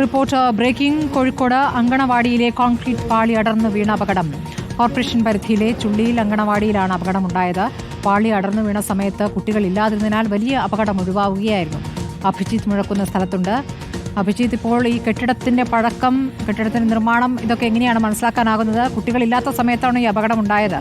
Report breaking Kozhikode അങ്കണവാടിയിലെ concrete പാളി അടർന്നു വീണ അപകടം. കോർപ്പറേഷൻ പരിധിയിലെ ചുള്ളിയിൽ അങ്കണവാടിയിലാണ് അപകടമുണ്ടായത്. പാളി അടർന്നു വീണ സമയത്ത് കുട്ടികൾ ഇല്ലാതിരുന്നതിനാൽ വലിയ അപകടം ഒഴിവാവുകയായിരുന്നു. അഭിജിത്ത് മുഴക്കുന്ന സ്ഥലത്തുണ്ട്. അഭിജിത്ത് ഇപ്പോൾ ഈ കെട്ടിടത്തിന്റെ പഴക്കം കെട്ടിടത്തിന്റെ നിർമ്മാണം ഇതൊക്കെ എങ്ങനെയാണ് മനസ്സിലാക്കാനാകുന്നത്? കുട്ടികളില്ലാത്ത സമയത്താണ് ഈ അപകടം ഉണ്ടായത്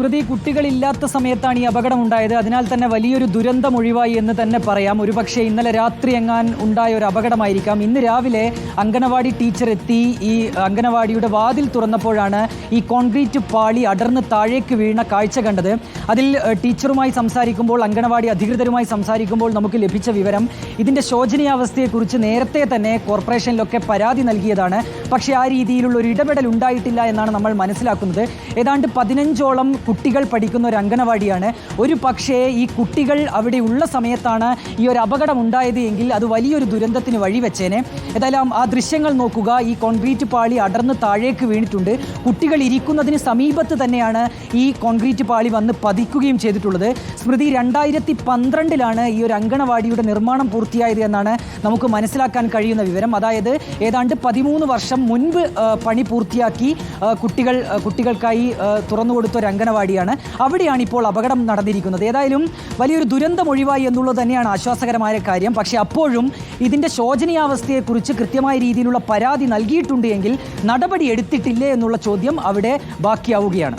സ്മൃതി കുട്ടികളില്ലാത്ത സമയത്താണ് ഈ അപകടം ഉണ്ടായത് അതിനാൽ തന്നെ വലിയൊരു ദുരന്തം ഒഴിവായി എന്ന് തന്നെ പറയാം. ഒരുപക്ഷെ ഇന്നലെ രാത്രി എങ്ങാൻ ഉണ്ടായ ഒരു അപകടമായിരിക്കാം. ഇന്ന് രാവിലെ അങ്കനവാടി ടീച്ചർ എത്തി. ഈ അങ്കനവാടിയുടെ വാതിൽ തുറന്നപ്പോഴാണ് ഈ കോൺക്രീറ്റ് പാളി അടർന്ന് താഴേക്ക് വീണ കാഴ്ച കണ്ടത്. അതിൽ ടീച്ചറുമായി സംസാരിക്കുമ്പോൾ അങ്കനവാടി അധികൃതരുമായി സംസാരിക്കുമ്പോൾ നമുക്ക് ലഭിച്ച വിവരം ഇതിന്റെ ശോചനീയാവസ്ഥയെക്കുറിച്ച് നേരത്തെ തന്നെ കോർപ്പറേഷനിലൊക്കെ പരാതി നൽകിയതാണ്. പക്ഷേ ആ രീതിയിലുള്ള ഒരു ഇടപെടൽ ഉണ്ടായിട്ടില്ല എന്നാണ് നമ്മൾ മനസ്സിലാക്കുന്നത്. ഏതാണ്ട് പതിനഞ്ചോളം കുട്ടികൾ പഠിക്കുന്ന ഒരു അംഗനവാടിയാണ് ഒരു പക്ഷേ ഈ കുട്ടികൾ അവിടെ ഉള്ള സമയത്താണ് ഈ ഒരു അപകടം ഉണ്ടായത് എങ്കിൽ അത് വലിയൊരു ദുരന്തത്തിന് വഴിവെച്ചേനെ ഏതായാലും ആ ദൃശ്യങ്ങൾ നോക്കുക. ഈ കോൺക്രീറ്റ് പാളി അടർന്ന് താഴേക്ക് വീണിട്ടുണ്ട്. കുട്ടികൾ ഇരിക്കുന്നതിന് സമീപത്ത് തന്നെയാണ് ഈ കോൺക്രീറ്റ് പാളി വന്ന് പതിക്കുകയും ചെയ്തിട്ടുള്ളത്. സ്മൃതി രണ്ടായിരത്തി പന്ത്രണ്ടിലാണ് ഈ ഒരു അങ്കണവാടിയുടെ നിർമ്മാണം പൂർത്തിയായത് എന്നാണ് നമുക്ക് മനസ്സിലാക്കാൻ കഴിയുന്ന വിവരം. അതായത് ഏതാണ്ട് പതിമൂന്ന് വർഷം മുൻപ് പണി പൂർത്തിയാക്കി കുട്ടികൾ കുട്ടികൾക്കായി തുറന്നുകൊടുത്ത തുറന്നു കൊടുത്ത ഒരു അങ്കണവാടിയാണ് അവിടെയാണ് ഇപ്പോൾ അപകടം നടന്നിരിക്കുന്നത്. ഏതായാലും വലിയൊരു ദുരന്തം ഒഴിവായി എന്നുള്ളത് തന്നെയാണ് ആശ്വാസകരമായ കാര്യം. പക്ഷേ അപ്പോഴും ഇതിന്റെ ശോചനീയാവസ്ഥയെക്കുറിച്ച് കൃത്യമായ രീതിയിലുള്ള പരാതി നൽകിയിട്ടുണ്ട് എങ്കിൽ നടപടി എടുത്തിട്ടില്ലേ എന്നുള്ള ചോദ്യം അവിടെ ബാക്കിയാവുകയാണ്.